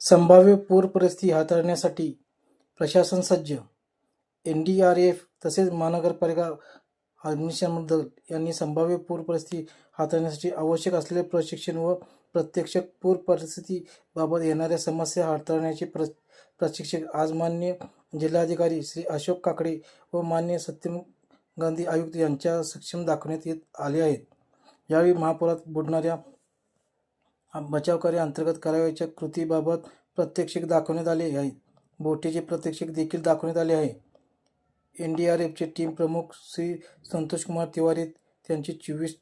संभाव्य पूर परिस्थिती हाताळण्यासाठी प्रशासन सज्ज. एन डी आर एफ तसेच महानगरपालिका अग्निशमन दल यांनी संभाव्य पूर परिस्थिती हाताळण्यासाठी आवश्यक असलेले प्रशिक्षण व प्रत्यक्ष पूर परिस्थितीबाबत येणाऱ्या समस्या हाताळण्याचे प्र प्रशिक्षक आज मान्य जिल्हाधिकारी श्री अशोक काकडे व मान्य सत्यम गांधी आयुक्त यांच्या सक्षम दाखवण्यात येत आले आहेत. यावेळी महापुरात बुडणाऱ्या बचावकार्य अंतर्गत करावयाच्या कृतीबाबत प्रात्यक्षिक दाखवण्यात आले आहे. बोटीचे प्रात्यक्षिक देखील दाखवण्यात आले आहे. एन डी आर एफचे टीम प्रमुख श्री संतोषकुमार तिवारी त्यांची चोवीस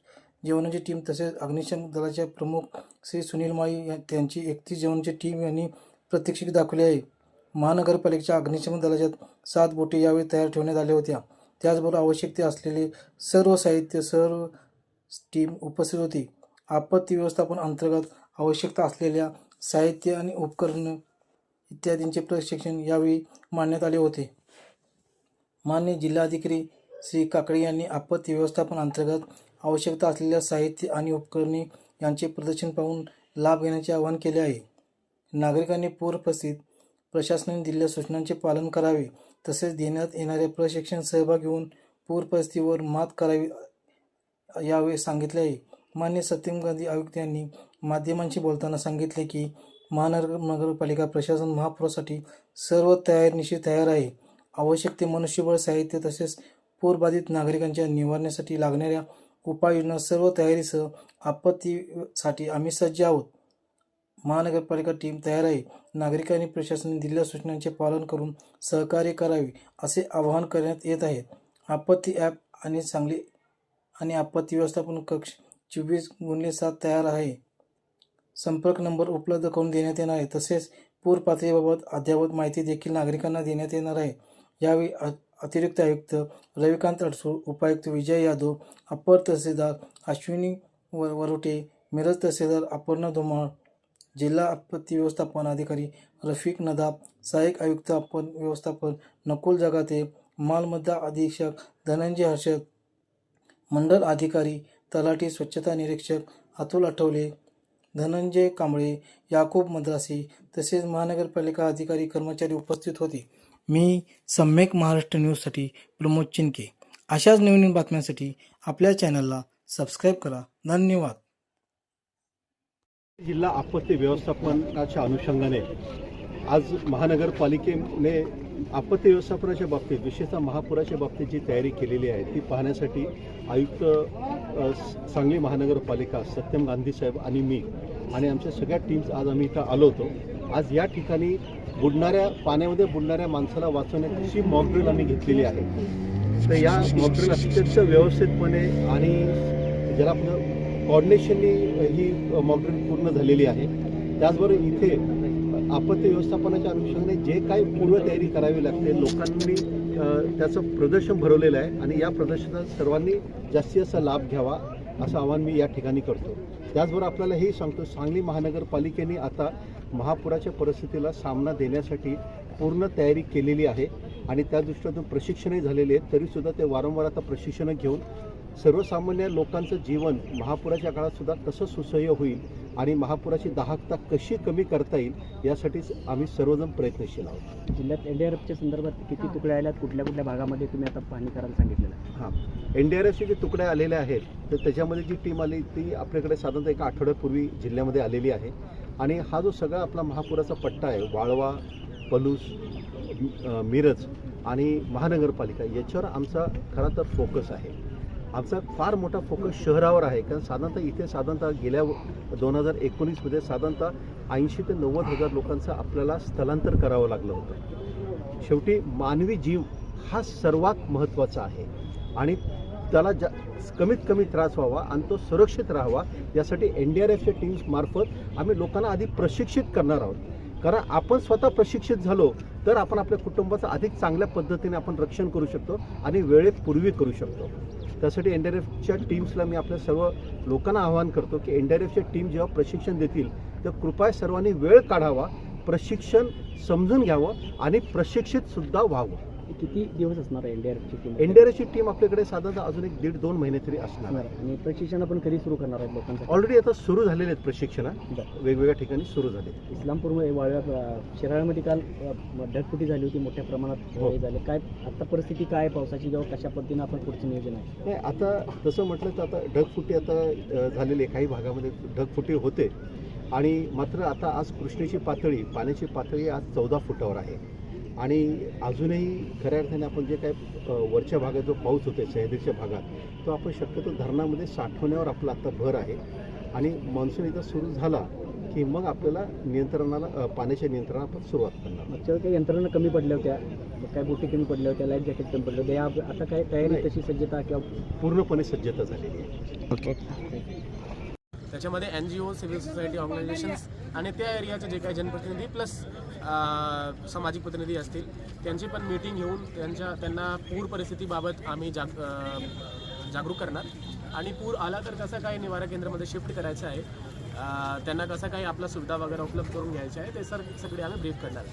जेवणाची टीम तसेच अग्निशमन दलाचे प्रमुख श्री सुनील माळी या- त्यांची एकतीस जेवणाची टीम यांनी प्रात्यक्षिक दाखवले आहे. महानगरपालिकेच्या अग्निशमन दलाच्या सात बोटी यावेळी तयार ठेवण्यात आल्या होत्या. त्याचबरोबर आवश्यक ते असलेले सर्व साहित्य सर्व टीम उपस्थित होती. आपत्ती व्यवस्थापन अंतर्गत आवश्यकता असलेल्या साहित्य आणि उपकरणं इत्यादींचे प्रशिक्षण यावेळी मांडण्यात आले होते. मान्य जिल्हाधिकारी श्री काकडे यांनी आपत्ती व्यवस्थापन अंतर्गत आवश्यकता असलेल्या साहित्य आणि उपकरणे यांचे प्रदर्शन पाहून लाभ घेण्याचे आवाहन केले आहे. नागरिकांनी पूर प्रशासनाने दिलेल्या सूचनांचे पालन करावे तसेच देण्यात येणाऱ्या प्रशिक्षण सहभाग घेऊन पूर परिस्थितीवर मात करावी यावेळी सांगितले आहे. मान्य सत्यम गांधी आयुक्त यांनी माध्यमांशी बोलताना सांगितले की महानगर नगरपालिका प्रशासन महापुरासाठी सर्व तयारीनिशी तयार आहे. आवश्यक ते मनुष्यबळ साहित्य तसेच पूरबाधित नागरिकांच्या निवारण्यासाठी लागणाऱ्या उपाययोजना सर्व तयारीसह आपत्तीसाठी आम्ही सज्ज आहोत. महानगरपालिका टीम तयार आहे. नागरिकांनी प्रशासनाने दिलेल्या सूचनांचे पालन करून सहकार्य करावे असे आवाहन करण्यात येत आहे. आपत्ती ॲप आणि चांगली आणि आपत्ती व्यवस्थापन कक्ष चोवीस गुणले सात तयार आहे. संपर्क नंबर उपलब्ध करून देण्यात येणार आहे. तसेच पूर पातळीबाबत अद्ययावत माहिती देखील नागरिकांना देण्यात येणार आहे. यावेळी अतिरिक्त आयुक्त रविकांत अडसूळ उपायुक्त विजय यादव अपर तहसीलदार अश्विनी व वरोटे मिरज तहसीलदार अपर्णा धुमाळ जिल्हा आपत्ती व्यवस्थापन अधिकारी रफिक नदाब सहाय्यक आयुक्त आपण व्यवस्थापन नकुल जगाते मालमत्ता अधीक्षक धनंजय हर्षद मंडल अधिकारी तलाठी स्वच्छता निरीक्षक अतुल आठवले धनंजय कांबळे याकूब मद्रासी तसेच महानगरपालिका अधिकारी कर्मचारी उपस्थित होते. मी सम्यक महाराष्ट्र न्यूजसाठी प्रमोद चिनके अशाच नवीन बातम्यांसाठी आपल्या चॅनलला सबस्क्राईब करा. धन्यवाद. जिल्हा आपत्ती व्यवस्थापनाच्या अनुषंगाने आज महानगरपालिकेने आपत्ती व्यवस्थापनाच्या बाबतीत विशेषतः महापुराच्या बाबतीत जी तयारी केलेली आहे ती पाहण्यासाठी आयुक्त सांगली महानगरपालिका सत्यम गांधी साहेब आणि मी आणि आमच्या सगळ्या टीम्स आज आम्ही इथं आलो होतो. आज या ठिकाणी बुडणाऱ्या पाण्यामध्ये बुडणाऱ्या माणसाला वाचवण्याची मॉकड्रिल आम्ही घेतलेली आहे. तर या मॉकड्रिल अत्यंत व्यवस्थितपणे आणि ज्याला आपलं कॉर्डिनेशननी ही मॉकड्रिल पूर्ण झालेली आहे. त्याचबरोबर इथे आपत्ती व्यवस्थापनाच्या अनुषंगाने जे काही पूर्वतयारी करावी लागते लोकांनी त्याचं प्रदर्शन भरवलेलं आहे आणि या प्रदर्शनात सर्वांनी जास्तीत जास्त लाभ घ्यावा असं आवाहन मी या ठिकाणी करतो. त्याचबरोबर आपल्याला हे सांगतो सांगली महानगरपालिकेने आता महापुराच्या परिस्थितीला सामना देण्यासाठी पूर्ण तयारी केलेली आहे आणि त्या दृष्टीतून प्रशिक्षणही झालेले आहेत तरीसुद्धा ते वारंवार आता प्रशिक्षणं घेऊन सर्वसामान्य लोकांचं जीवन महापुराच्या काळातसुद्धा कसं सुसह्य होईल आणि महापुराची दाहकता कशी कमी करता येईल यासाठीच आम्ही सर्वजण प्रयत्नशील आहोत. जिल्ह्यात एनडीआरएफच्या संदर्भात किती तुकड्या आल्यात? कुठल्या कुठल्या भागामध्ये तुम्ही आता पाहणी करायला सांगितलेलं आहे? हां. एन डी आर एफचे जे तुकड्या आलेल्या आहेत तर त्याच्यामध्ये जी टीम आली ती आपल्याकडे साधारणतः एका आठवड्यापूर्वी जिल्ह्यामध्ये आलेली आहे. आणि हा जो सगळा आपला महापुराचा पट्टा आहे वाळवा पलूस मिरज आणि महानगरपालिका याच्यावर आमचा खरा तर फोकस आहे. आमचा फार मोठा फोकस शहरावर आहे. कारण साधारणतः इथे साधारणतः गेल्या दोन हजार एकोणीसमध्ये साधारणतः ऐंशी ते नव्वद हजार लोकांचं आपल्याला स्थलांतर करावं लागलं होतं. शेवटी मानवी जीव हा सर्वात महत्त्वाचा आहे. आणि त्याला जा कमीत कमी त्रास व्हावा आणि तो सुरक्षित राहावा यासाठी एन डी आर एफच्या टीम्समार्फत आम्ही लोकांना आधी प्रशिक्षित करणार आहोत. कारण आपण स्वतः प्रशिक्षित झालो तर आपण आपल्या कुटुंबाचं अधिक चांगल्या पद्धतीने आपण रक्षण करू शकतो आणि वेळेपूर्वी करू शकतो. त्यासाठी एन डी आर एफच्या टीम्सला मी आपल्या सर्व लोकांना आवाहन करतो की एन डी आर एफच्या टीम जेव्हा प्रशिक्षण देतील तर कृपया सर्वांनी वेळ काढावा प्रशिक्षण समजून घ्यावं आणि प्रशिक्षितसुद्धा व्हावं. किती दिवस असणार आहे एनडीआरएफची टीम एनडीआरएफची टीम आपल्याकडे साधारणतः अजून एक दीड दोन महिने तरी असणार आहे. आणि प्रशिक्षण आपण कधी सुरू करणार आहेत लोकांसाठी? ऑलरेडी आता सुरू झालेले आहेत प्रशिक्षण. वेगवेगळ्या ठिकाणी सुरू झाले. इस्लामपूर वाळव्या शिराळ्यामध्ये काल ढगफुटी झाली होती मोठ्या प्रमाणात हो. झालं. काय आता परिस्थिती काय पावसाची जेव्हा कशा पद्धतीनं आपण पुढचं नियोजन आहे? नाही आता तसं म्हटलं तर आता ढगफुटी आता झालेली आहे. काही भागामध्ये ढगफुटी होते. आणि मात्र आता आज कृष्णेची पातळी पाण्याची पातळी आज चौदा फुटावर आहे. आणि अजूनही खऱ्या अर्थाने आपण जे काय वरच्या भागात जो पाऊस होते सह्याद्रीच्या भागात तो आपण शक्यतो धरणामध्ये साठवण्यावर आपला आता भर आहे. आणि मान्सून एकदा सुरू झाला की मग आपल्याला नियंत्रणाला पाण्याच्या नियंत्रणाला आपण सुरुवात करणार. मागच्या काही यंत्रणा कमी पडल्या होत्या काय बोटी कमी पडल्या होत्या लाईफ जॅकेट कमी पडले होते या- आता काय तयारी नाही. तशी सज्जता किंवा पूर्णपणे सज्जता झालेली आहे. त्याच्यामध्ये N G O civil society organisations आणि त्या एरियाचे जे काही जनप्रतिनिधी प्लस सामाजिक प्रतिनिधी असतील त्यांची पण मीटिंग घेऊन त्यांच्या त्यांना पूर परिस्थितीबाबत आम्ही जाग जागरूक करणार. आणि पूर आला तर कसं काय निवारा केंद्रामध्ये शिफ्ट करायचं आहे त्यांना कसं काही आपला सुविधा वगैरे उपलब्ध करून घ्यायची आहे ते सर सगळे आम्ही ब्रीफ करणार.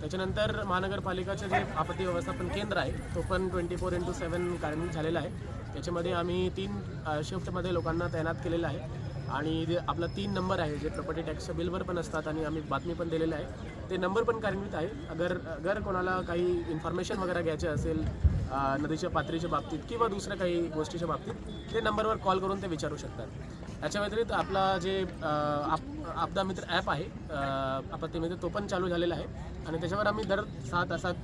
त्याच्यानंतर महानगरपालिकाचं जे आपत्ती व्यवस्थापन केंद्र आहे तो पण ट्वेंटी फोर इंटू सेवन कार्यान्वित झालेला आहे. त्याच्यामध्ये आम्ही तीन शिफ्टमध्ये लोकांना तैनात केलेलं आहे. आणि जे आपला तीन नंबर आहे जे प्रॉपर्टी टॅक्सच्या बिलवर पण असतात आणि आम्ही बातमी पण दिलेलं आहे ते नंबर पण कार्यान्वित आहे. अगर अगर कोणाला काही इन्फॉर्मेशन वगैरे घ्यायचे असेल नदीच्या पातळीच्या बाबतीत किंवा दुसऱ्या काही गोष्टीच्या बाबतीत ते नंबरवर कॉल करून ते विचारू शकतात. याच्या व्यतिरिक्त आपला जे आप आपदा मित्र ॲप आहे आपत्ती मित्र तो पण चालू झालेला आहे आणि त्याच्यावर आम्ही दर सहा तासात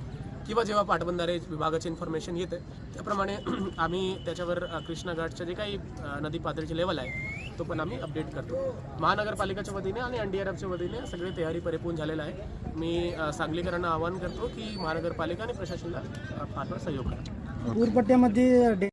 किंवा जेव्हा पाटबंधारे विभागाची इन्फॉर्मेशन येते त्याप्रमाणे आम्ही त्याच्यावर अ, कृष्णा जे काही नदी पातळीचे लेवल आहे तो पण आम्ही अपडेट करतो. महानगरपालिकेच्या वतीने आणि एन डी आर एफच्या वतीने सगळी तयारी परिपूर्ण झालेला आहे. मी सांगलीकरांना आवाहन करतो की महानगरपालिका आणि प्रशासनाला फार सहयोग करा. पूरपट्ट्यामध्ये